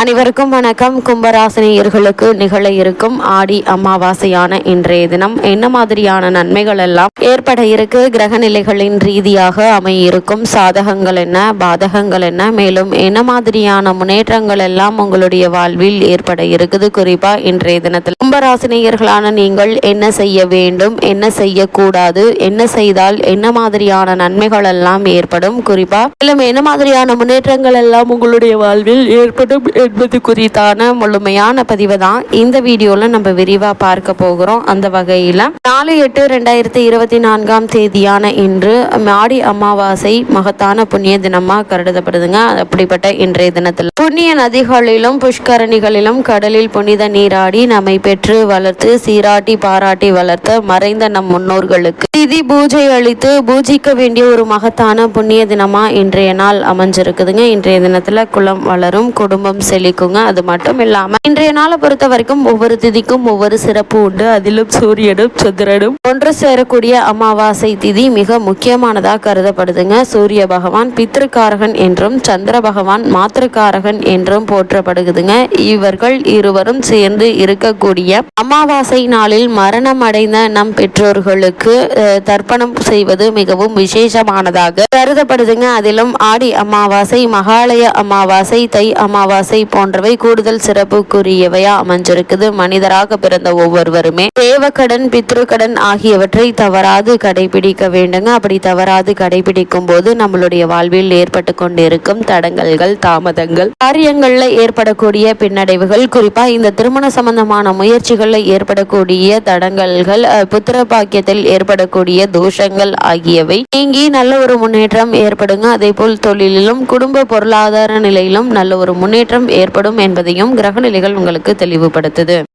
அனைவருக்கும் வணக்கம். கும்பராசினியர்களுக்கு நிகழ இருக்கும் ஆடி அமாவாசையான இன்றைய தினம் என்ன மாதிரியான நன்மைகள் எல்லாம் ஏற்பட இருக்கு? கிரக நிலைகளின் ரீதியாக அமையிருக்கும் சாதகங்கள் என்ன? பாதகங்கள் என்ன? மேலும் என்ன மாதிரியான முன்னேற்றங்கள் எல்லாம் உங்களுடைய வாழ்வில் ஏற்பட இருக்குது? குறிப்பா இன்றைய தினத்தில் கும்பராசினியர்களான நீங்கள் என்ன செய்ய வேண்டும்? என்ன செய்யக்கூடாது? என்ன செய்தால் என்ன மாதிரியான நன்மைகள் எல்லாம் ஏற்படும்? குறிப்பா மேலும் என்ன மாதிரியான முன்னேற்றங்கள் எல்லாம் உங்களுடைய வாழ்வில் ஏற்படும் என்பது குறித்தான முழுமையான பதிவை தான். இந்த வீடியோவில் நம்ம விரிவா பார்க்க போகிறோம். அந்த வகையில நாலு எட்டு ரெண்டாயிரத்தி இருபத்தி நான்காம் தேதியான இன்று மாடி அமாவாசை மகத்தான புண்ணிய தினமா கருதப்படுதுங்க. அப்படிப்பட்ட இன்றைய தினத்தில் புண்ணிய நதிகளிலும் புஷ்கரணிகளிலும் கடலில் புனித நீராடி நம்மை பெற்று வளர்த்து சீராட்டி பாராட்டி வளர்த்த மறைந்த நம் முன்னோர்களுக்கு திதி பூஜை அளித்து பூஜிக்க வேண்டிய ஒரு மகத்தான புண்ணிய தினமா இன்றைய நாள் அமைஞ்சிருக்குதுங்க. இன்றைய தினத்துல குலம் வளரும் குடும்பம் செழிக்குங்க அது மட்டும் இல்லாமல் இன்றைய நாளை பொறுத்த வரைக்கும் ஒவ்வொரு திதிக்கும் ஒவ்வொரு சிறப்பு உண்டு. அதிலும் சூரியனும் சந்திரனும் ஒன்று சேரக்கூடிய அமாவாசை திதி மிக முக்கியமானதாக கருதப்படுதுங்க. சூரிய பகவான் பித்திருக்காரகன் என்றும் சந்திர பகவான் மாத்திருக்காரகன் என்றும் போற்றப்படுகுதுங்க இவர்கள் இருவரும் சேர்ந்து இருக்கக்கூடிய அமாவாசை நாளில் மரணம் அடைந்த நம் பெற்றோர்களுக்கு தர்ப்பணம் செய்வது மிகவும் விசேஷமானதாக கருதப்படுதுங்க. அதிலும் ஆடி அமாவாசை மகாலய அமாவாசை தை அமாவாசை போன்றவை கூடுதல் சிறப்புக்குரியவையா அமைஞ்சிருக்குது. மனிதராக பிறந்த ஒவ்வொருவருமே தேவக்கடன் பித்ருக்கடன் ஆகியவற்றை தவறாது கடைபிடிக்க வேண்டுங்க. அப்படி தவறாது கடைபிடிக்கும் போது நம்மளுடைய வாழ்வில் ஏற்பட்டு கொண்டிருக்கும் தடங்கல்கள் தாமதங்கள் காரியங்கள்ல ஏற்படக்கூடிய பின்னடைவுகள் குறிப்பா இந்த திருமண சம்பந்தமான முயற்சிகள்ல ஏற்படக்கூடிய தடங்கல்கள் புத்திர பாக்கியத்தில் ஏற்படக்கூடிய தோஷங்கள் ஆகியவை நீங்கி நல்ல ஒரு முன்னேற்றம் ஏற்படுங்க. அதே போல் தொழிலிலும் குடும்ப பொருளாதார நிலையிலும் நல்ல ஒரு முன்னேற்றம் ஏற்படும் என்பதையும் கிரக நிலைகள் உங்களுக்கு தெளிவுபடுத்துது.